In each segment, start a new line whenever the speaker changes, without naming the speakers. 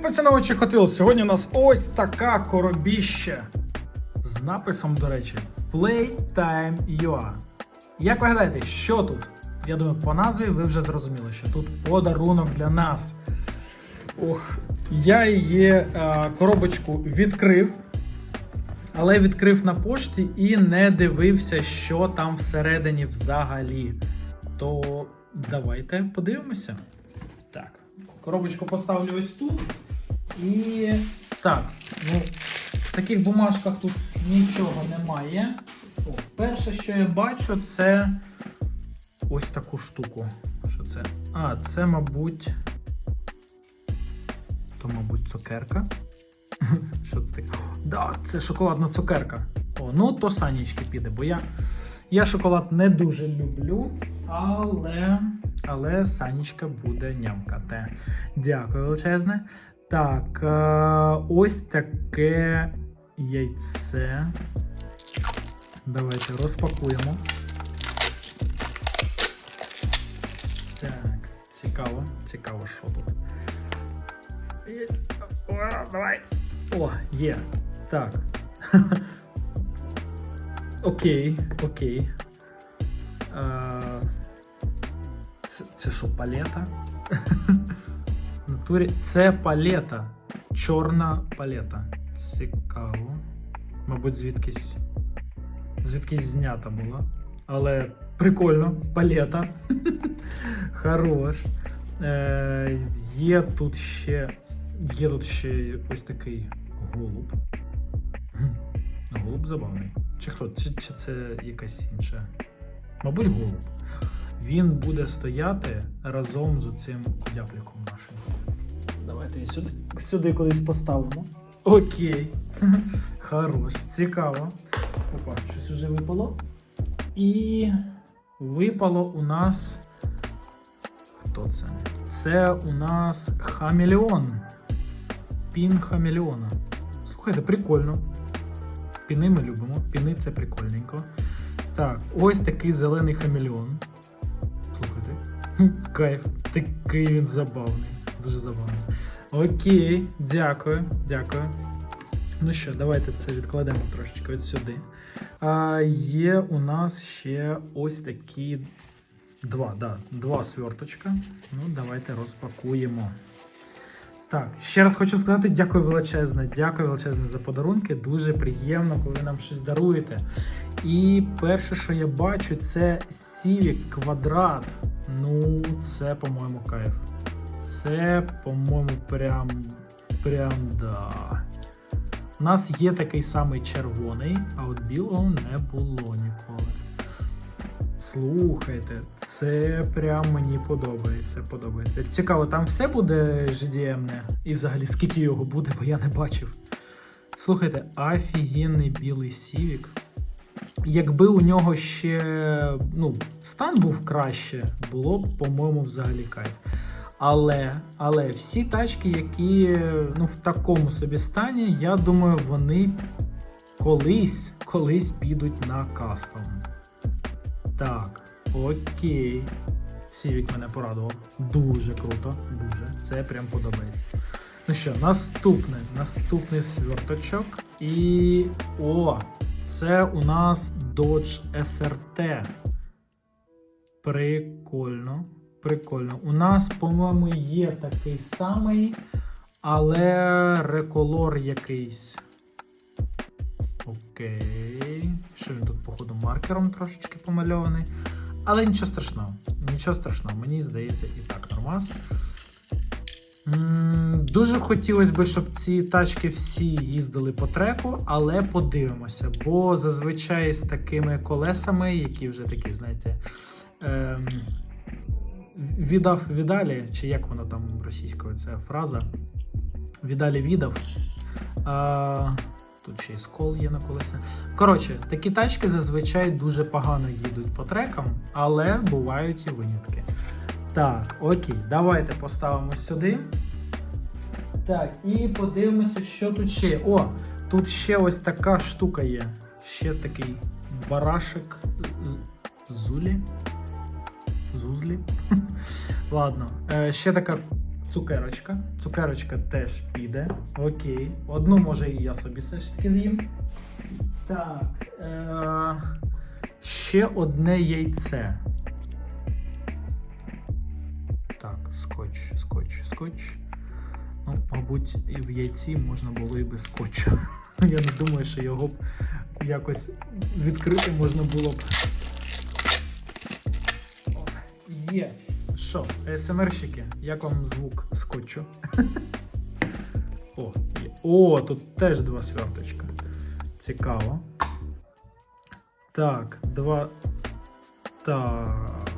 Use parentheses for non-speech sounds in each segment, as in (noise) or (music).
Привіт, поціновувачі Hot Сьогодні у нас ось така коробіща з написом, до речі, Playtime UA. Як ви гадаєте, що тут? Я думаю, по назві ви вже зрозуміли, що тут подарунок для нас. Ох, я її е, коробочку відкрив, але відкрив на пошті і не дивився, що там всередині взагалі. То давайте подивимося. Так, коробочку поставлю ось тут. І так, ну, в таких бумажках тут нічого немає. О, перше, що я бачу, це ось таку штуку. Що це? А, це, мабуть. То, мабуть, цукерка. (laughs) Що це таке? Да, це шоколадна цукерка. О, ну то санічки піде, бо я, я шоколад не дуже люблю, але, але санічка буде нямкати. Дякую величезне. Так, е, ось таке яйце. Давайте розпакуємо. Так, цікаво, цікаво, що тут. О, давай. О, є. Так. (laughs) Окей, окей. Е, це що, палета? (laughs) В це палета. Чорна палета. Цікаво. Мабуть, звідкись. Звідкись знята була. Але прикольно, палета. (laughs) Хорош. Е, є тут ще. Є тут ще ось такий голуб. Голуб забавний. Чи хто? Чи, чи це якась інша? Мабуть, голуб. Він буде стояти разом з цим дяпліком нашим. Давайте її сюди, сюди кудись поставимо. Окей. (laughs) Хорош, цікаво. Опа, щось вже випало. І випало у нас. Хто це? Це у нас хамелеон. Пін хамелеона. Слухайте, прикольно. Піни ми любимо. Піни це прикольненько. Так, ось такий зелений хамелеон. Слухайте. (laughs) Кайф, такий він забавний. Дуже забавний. Окей, дякую, дякую. Ну що, давайте це відкладемо трошечки от сюди. А, є у нас ще ось такі два, да, два сверточка. Ну, давайте розпакуємо. Так, ще раз хочу сказати дякую величезне. Дякую величезне за подарунки. Дуже приємно, коли ви нам щось даруєте. І перше, що я бачу, це Civic квадрат. Ну, це, по-моєму, кайф. Це, по-моєму, прям. Прям да. У нас є такий самий червоний, а от білого не було ніколи. Слухайте, це прям мені подобається. подобається. Цікаво, там все буде GDM? І взагалі скільки його буде, бо я не бачив. Слухайте, офігенний білий Civic. Якби у нього ще ну, стан був краще, було б, по-моєму, взагалі кайф. Але, але всі тачки, які ну, в такому собі стані, я думаю, вони колись, колись підуть на кастом. Так, окей. Сівік мене порадував. Дуже круто, дуже. Це прям подобається. Ну що, наступне, наступний сверточок. І. О! Це у нас Dodge SRT. Прикольно. Прикольно. У нас, по-моєму, є такий самий, але реколор якийсь. Окей. Що він тут, походу, маркером трошечки помальований. Але нічого страшного. Нічого страшного, мені здається, і так нормас. Дуже хотілося б, щоб ці тачки всі їздили по треку, але подивимося. Бо зазвичай з такими колесами, які вже такі, знаєте, ем, віддав віддалі, чи як воно там російською ця фраза. Віддалі віддав. А, тут ще й скол є на колесі. Коротше, такі тачки зазвичай дуже погано їдуть по трекам, але бувають і винятки. Так, окей, давайте поставимо сюди. Так, і подивимося, що тут ще. є. О, тут ще ось така штука є. Ще такий барашек з- зулі. Зузлі. (laughs) Ладно, е, ще така цукерочка. Цукерочка теж піде. Окей. Одну може і я собі все ж таки з'їм. Так. Е- ще одне яйце. Так, скотч, скотч, скотч. Ну, мабуть, і в яйці можна було і без скотчу. (laughs) Я не думаю, що його б якось відкрити можна було б. Є. Що, СМРщики, як вам звук скотчу? (laughs) О, є. О, тут теж два сверточка. Цікаво. Так, два. Так.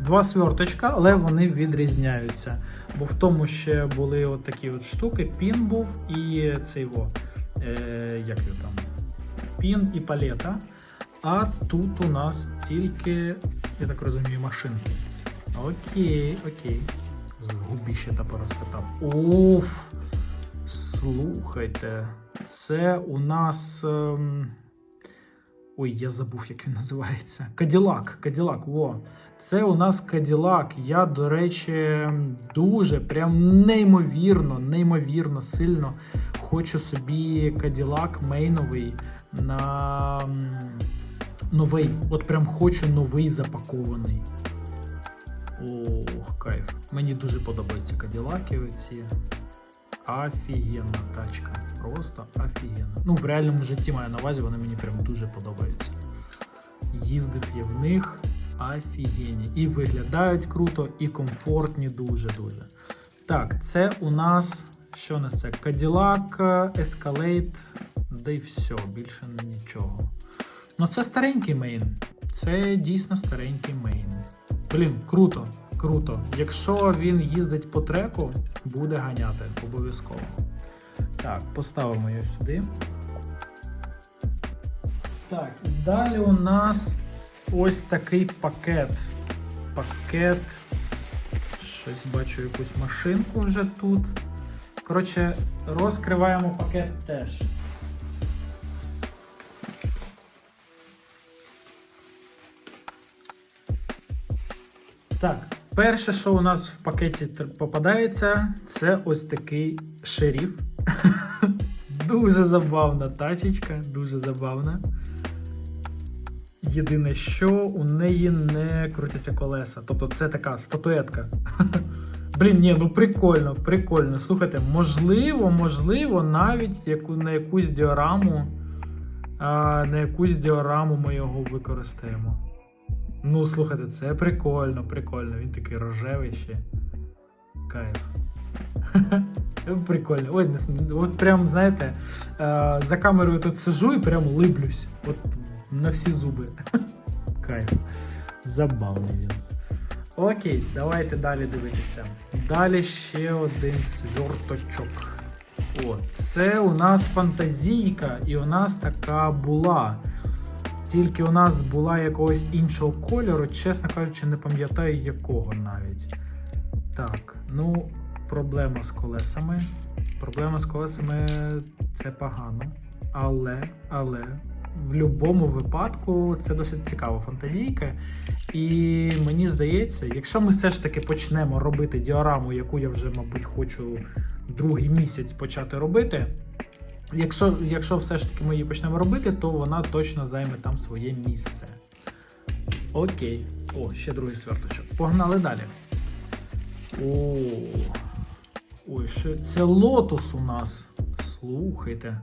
Два сверточка, але вони відрізняються. Бо в тому ще були от такі от штуки, пін був і цей во. Е, як його там? Пін і палета. А тут у нас тільки, я так розумію, машинки. Окей, окей. Губіще та порозкатав. Уф! Слухайте, це у нас. Ем... Ой, я забув, як він називається. Каділак. Каділак, во. Це у нас Каділак. Я, до речі, дуже, прям неймовірно, неймовірно сильно хочу собі Каділак мейновий на новий. От прям хочу новий запакований. Ох, кайф. Мені дуже подобаються Каділаки оці. Офігенна тачка. Просто офігенна. Ну, в реальному житті маю на увазі, вони мені прям дуже подобаються. Їздив я в них офігенні. І виглядають круто, і комфортні дуже-дуже. Так, це у нас. Що у нас це? Cadillac, Escalade, да й все, більше нічого. Ну, це старенький мейн. Це дійсно старенький мейн. Блін, круто, круто. Якщо він їздить по треку, буде ганяти обов'язково. Так, поставимо його сюди. Так, і далі у нас ось такий пакет. Пакет. Щось бачу якусь машинку вже тут. Коротше, розкриваємо пакет теж. Перше, що у нас в пакеті попадається, це ось такий шеріф. (laughs) дуже забавна тачечка, дуже забавна. Єдине, що у неї не крутяться колеса. Тобто це така статуетка. (laughs) Блін, ні, ну прикольно, прикольно. Слухайте, можливо, можливо, навіть яку, на якусь діораму. А, на якусь діораму ми його використаємо. Ну, слухайте, це прикольно, прикольно. Він такий рожевий ще. Кайф. (laughs) Прикольно. Ой, от прям, знаєте, е, за камерою тут сижу і прям либлюсь. От на всі зуби. (laughs) Кайф. Забавний він. Окей, давайте далі дивитися. Далі ще один сверточок. О, це у нас фантазійка, і у нас така була. Тільки у нас була якогось іншого кольору, чесно кажучи, не пам'ятаю якого навіть. Так, ну, проблема з колесами. Проблема з колесами це погано. Але, але, в будь-якому випадку це досить цікава фантазійка. І мені здається, якщо ми все ж таки почнемо робити діораму, яку я вже, мабуть, хочу другий місяць почати робити. Якщо, якщо все ж таки ми її почнемо робити, то вона точно займе там своє місце. Окей. О, ще другий сверточок. Погнали далі. О. Ой, що це лотос у нас. Слухайте.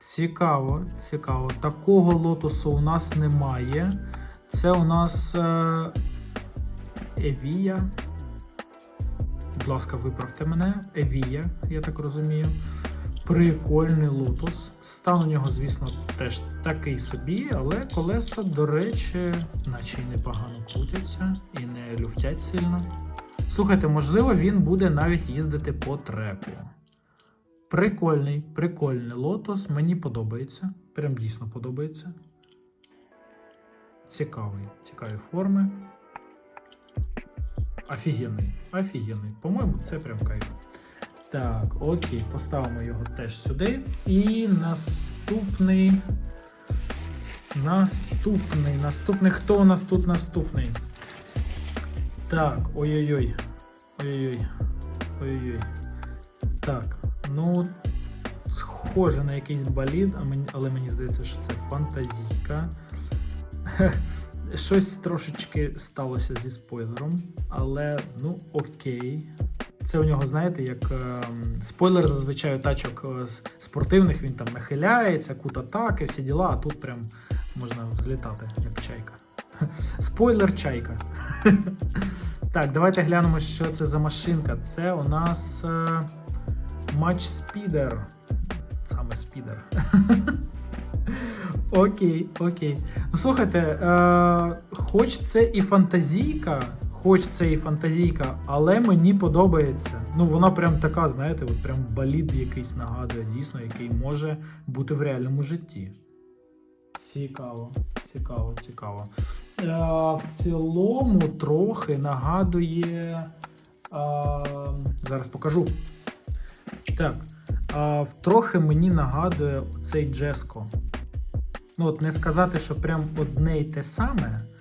Цікаво, цікаво. Такого лотосу у нас немає. Це у нас е, Евія. Будь ласка, виправте мене. Евія, я так розумію. Прикольний лотос. Стан у нього, звісно, теж такий собі, але колеса, до речі, наче й непогано крутяться і не люфтять сильно. Слухайте, можливо, він буде навіть їздити по треку. Прикольний, прикольний лотос. Мені подобається. Прям дійсно подобається. Цікавий, цікаві форми. Офігенний, офігенний. По-моєму, це прям кайф. Так, окей, поставимо його теж сюди. І наступний. Наступний. Наступний. Хто у нас тут наступний? Так, ой-ой-ой. Ой-ой-ой. Ой-ой-ой. Так, ну, схоже на якийсь болід, але мені здається, що це фантазійка. (laughs) Щось трошечки сталося зі спойлером, але ну окей. Це у нього, знаєте, як ем, спойлер зазвичай тачок е, спортивних, він там нахиляється, кут атаки, всі діла, а тут прям можна взлітати, як чайка. (laughs) Спойлер чайка. (laughs) Так, давайте глянемо, що це за машинка. Це у нас е, матч спідер. Саме спідер. (laughs) Окей, окей. Ну слухайте, е, хоч це і фантазійка, хоч це і фантазійка, але мені подобається. Ну, вона прям така, знаєте, от прям болід якийсь нагадує, дійсно, який може бути в реальному житті. Цікаво, цікаво, цікаво. Е, в цілому трохи нагадує. Е, зараз покажу. Так. Е, трохи мені нагадує цей Джеско. Ну, от не сказати, що прям одне й те саме.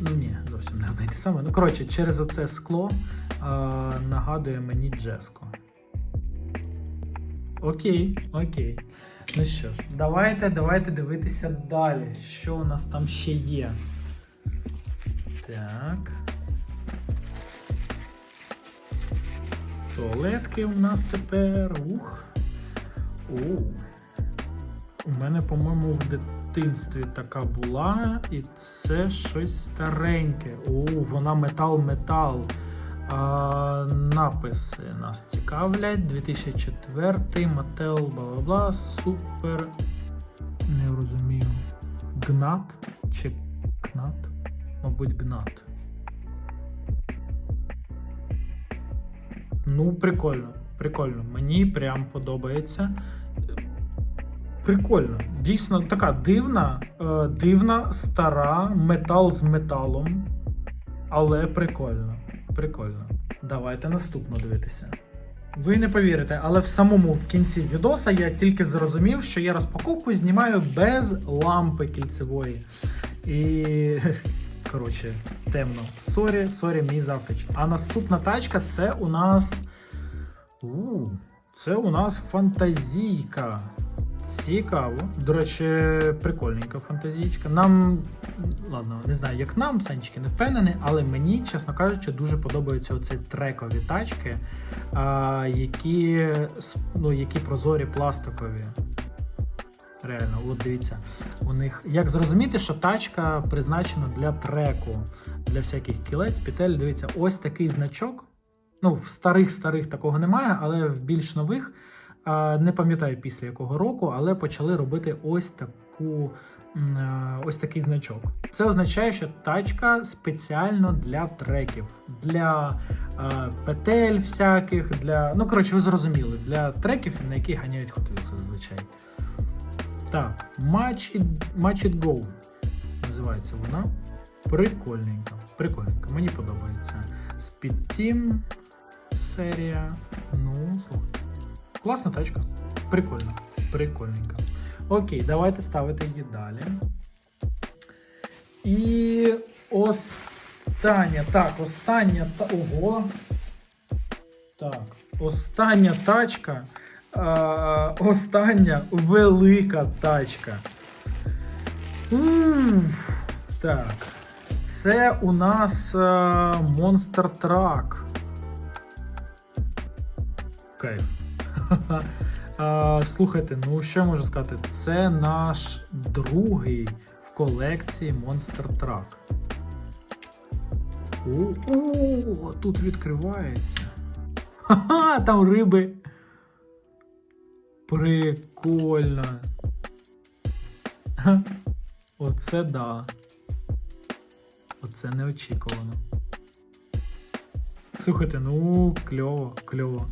Ну ні, зовсім не одне те саме. Ну, коротше, через оце скло е, нагадує мені Джеско. Окей, окей. Ну що ж, давайте, давайте дивитися далі. Що у нас там ще є? Так. Туалетки у нас тепер. Ух. О. У мене, по-моєму, в дитинстві така була, і це щось стареньке. О, вона метал-метал. А, написи нас цікавлять. 2004 Mattel, бла-бла-бла, супер. Не розумію. Гнат чи Кнат? Мабуть, Гнат. Ну, прикольно. Прикольно. Мені прям подобається. Прикольно. Дійсно така дивна, е, дивна, стара метал з металом. Але прикольно. Прикольно. Давайте наступно дивитися. Ви не повірите, але в самому в кінці відоса я тільки зрозумів, що я розпаковку знімаю без лампи кільцевої. І. (laughs) Коротше, темно. Сорі, сорі, мій завтрач. А наступна тачка це у нас. У, це у нас фантазійка. Цікаво. До речі, прикольненька фантазійка. Нам, ладно, не знаю, як нам, Санечки, не впевнений, але мені, чесно кажучи, дуже подобаються оці трекові тачки, а, які, ну, які прозорі пластикові. Реально, от дивіться, у них. Як зрозуміти, що тачка призначена для треку, для всяких кілець, петель. Дивіться, ось такий значок. Ну, в старих-старих такого немає, але в більш нових Не пам'ятаю після якого року, але почали робити ось таку. е, Ось такий значок. Це означає, що тачка спеціально для треків, для е, петель всяких, для. Ну, коротше, ви зрозуміли, для треків, на які ганяють хотилися зазвичай. Так, Match It, Match It Go називається вона. Прикольненька. Прикольненька, мені подобається. Speed Team серія. Ну, слухайте. Класна тачка. Прикольно. Прикольненька. Окей, давайте ставити її далі. І остання. Так, остання та. Ого. Так, остання тачка. А, остання велика тачка. М, Так. Це у нас а, Monster Truck. Кайф. (laughs) Слухайте, ну що я можу сказати? Це наш другий в колекції Monster Truck. О, тут відкривається. Ха-ха, там риби. Прикольно. Оце да. Оце неочікувано. Слухайте, ну кльово, кльово.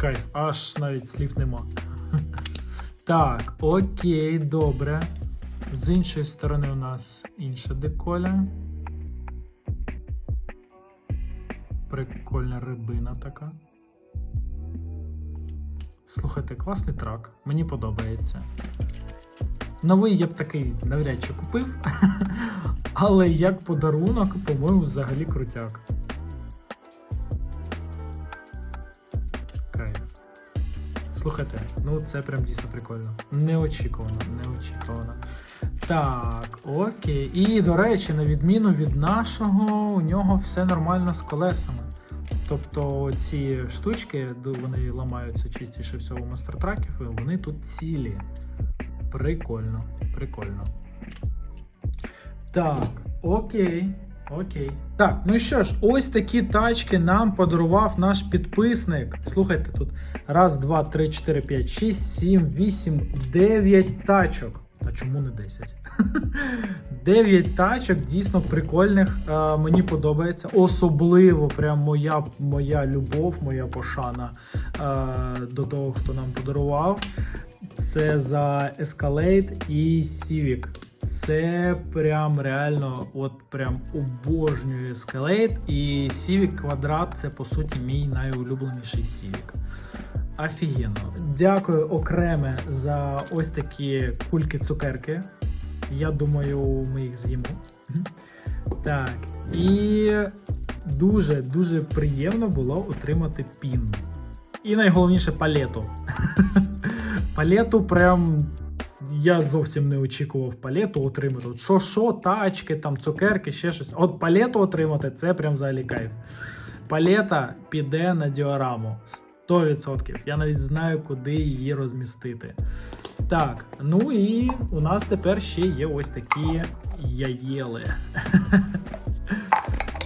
Кайф, аж навіть слів нема. (laughs) Так, окей, добре. З іншої сторони у нас інша деколя. Прикольна рибина така. Слухайте, класний трак. Мені подобається. Новий я б такий навряд чи купив. (laughs) Але як подарунок, по-моєму, взагалі крутяк. Слухайте, ну це прям дійсно прикольно. Неочікувано, неочікувано. Так, окей. І, до речі, на відміну від нашого, у нього все нормально з колесами. Тобто ці штучки, вони ламаються чистіше всього мастертраків, і вони тут цілі. Прикольно, прикольно. Так, окей. Окей. Так, ну що ж, ось такі тачки нам подарував наш підписник. Слухайте, тут раз, два, три, чотири, п'ять, шість, сім, вісім, дев'ять тачок. А чому не 10? 9 (laughs) тачок дійсно прикольних. Е, мені подобається. Особливо прям моя, моя любов, моя пошана е, до того, хто нам подарував. Це за Escalade і Civic. Це прям реально, от прям обожнюю Escalade. І Civic Квадрат це по суті мій найулюбленіший Civic. Офігенно. Дякую окреме за ось такі кульки-цукерки. Я думаю, ми їх з'їмо. Так. І дуже дуже приємно було отримати пін. І найголовніше палету. (laughs) Палету прям. Я зовсім не очікував палету отримати. От що, що, тачки, там, цукерки, ще щось. От палету отримати це прям взагалі кайф. Палета піде на діораму. 100%. Я навіть знаю, куди її розмістити. Так, ну і у нас тепер ще є ось такі яєли. (laughs)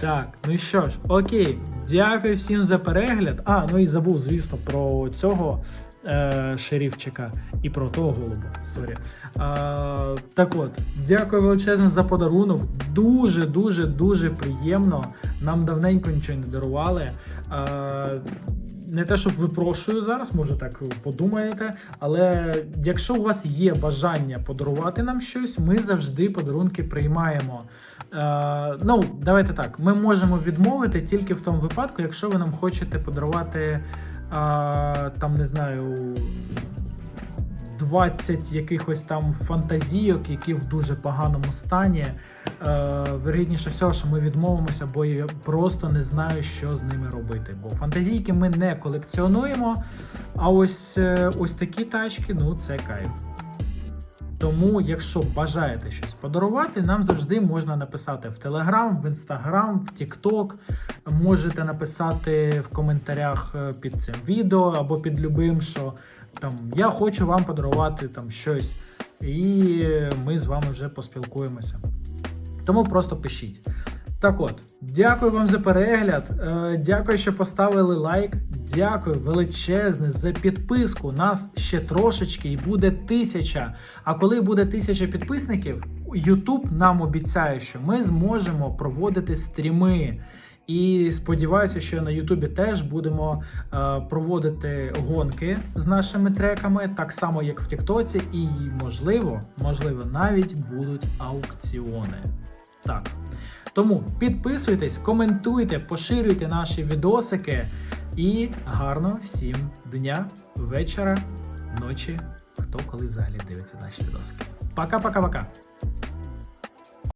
Так, ну що ж, окей, дякую всім за перегляд. А, ну і забув, звісно, про цього е, шерифчика і про того голуба. Сорі. А, так от, дякую величезно за подарунок. Дуже, дуже, дуже приємно. Нам давненько нічого не дарували. А, не те, щоб випрошую зараз, може так подумаєте. Але якщо у вас є бажання подарувати нам щось, ми завжди подарунки приймаємо. Е, ну, давайте так. Ми можемо відмовити тільки в тому випадку, якщо ви нам хочете подарувати е, там, не знаю. 20 якихось там фантазійок, які в дуже поганому стані. Е, Вірогідніше всього, що ми відмовимося, бо я просто не знаю, що з ними робити. Бо фантазійки ми не колекціонуємо. А ось е, ось такі тачки, ну це кайф. Тому, якщо бажаєте щось подарувати, нам завжди можна написати в Телеграм, в Інстаграм, в Тікток. Можете написати в коментарях е, під цим відео або під любим, що там я хочу вам подарувати там щось, і ми з вами вже поспілкуємося. Тому просто пишіть. Так от, дякую вам за перегляд. Е, Дякую, що поставили лайк. Дякую величезне за підписку. Нас ще трошечки і буде тисяча. А коли буде тисяча підписників, YouTube нам обіцяє, що ми зможемо проводити стріми. І сподіваюся, що на Ютубі теж будемо е, проводити гонки з нашими треками, так само як в Тіктоці, і можливо, можливо, навіть будуть аукціони. Так. Тому підписуйтесь, коментуйте, поширюйте наші відосики. І гарно всім дня, вечора, ночі, хто коли взагалі дивиться наші відосики. Пока-пока-пока!